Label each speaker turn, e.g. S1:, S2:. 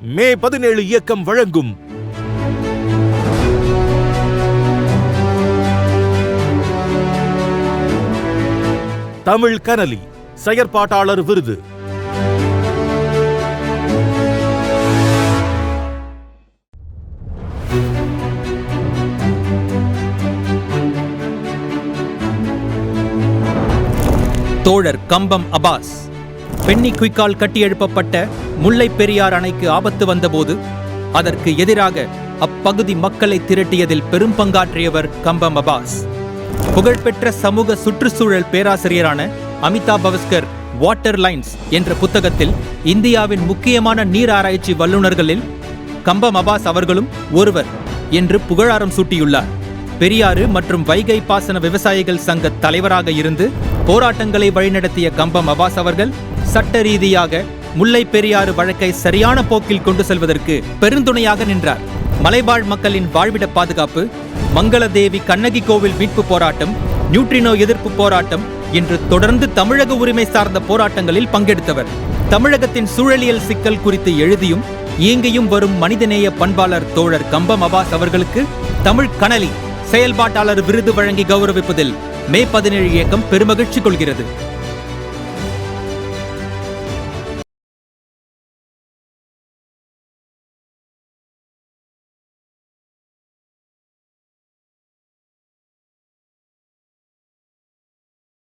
S1: மே பதினேழு இயக்கம் வழங்கும். தமிழ் கனலி செயற்பாட்டாளர் விருது.
S2: தோழர் கம்பம் அபாஸ். பென்னி குயிக்கால் கட்டியெழுப்பப்பட்ட முல்லை பெரியார் அணைக்கு ஆபத்து வந்தபோது அதற்கு எதிராக அப்பகுதி மக்களை திரட்டியதில் பெரும் பங்காற்றியவர் கம்பம் அபாஸ். புகழ்பெற்ற சமூக சுற்றுச்சூழல் பேராசிரியரான அமிதாப் பவஸ்கர் வாட்டர் லைன்ஸ் என்ற புத்தகத்தில் இந்தியாவின் முக்கியமான நீர் ஆராய்ச்சி வல்லுநர்களில் கம்பம் அபாஸ் அவர்களும் ஒருவர் என்று புகழாரம் சூட்டியுள்ளார். பெரியாறு மற்றும் வைகை பாசன விவசாயிகள் சங்க தலைவராக இருந்து போராட்டங்களை வழிநடத்திய கம்பம் அபாஸ் அவர்கள் சட்ட ரீதியாக முல்லை பெரியாறு வழக்கை சரியான போக்கில் கொண்டு செல்வதற்கு பெருந்துணையாக நின்றார். மலைவாழ் மக்களின் வாழ்விட பாதுகாப்பு மங்களதேவி கண்ணகி கோவில் மீட்பு போராட்டம் நியூட்ரினோ எதிர்ப்பு போராட்டம் என்று தொடர்ந்து தமிழக உரிமை சார்ந்த போராட்டங்களில் பங்கெடுத்தவர். தமிழகத்தின் சூழலியல் சிக்கல் குறித்து எழுதியும் இயங்கியும் வரும் மனிதநேய பண்பாளர் தோழர் கம்பம் அபாஸ் அவர்களுக்கு தமிழ் கனலி செயல்பாட்டாளர் விருது வழங்கி கௌரவிப்பதில் மே பதினேழு இயக்கம் பெருமகிழ்ச்சி கொள்கிறது.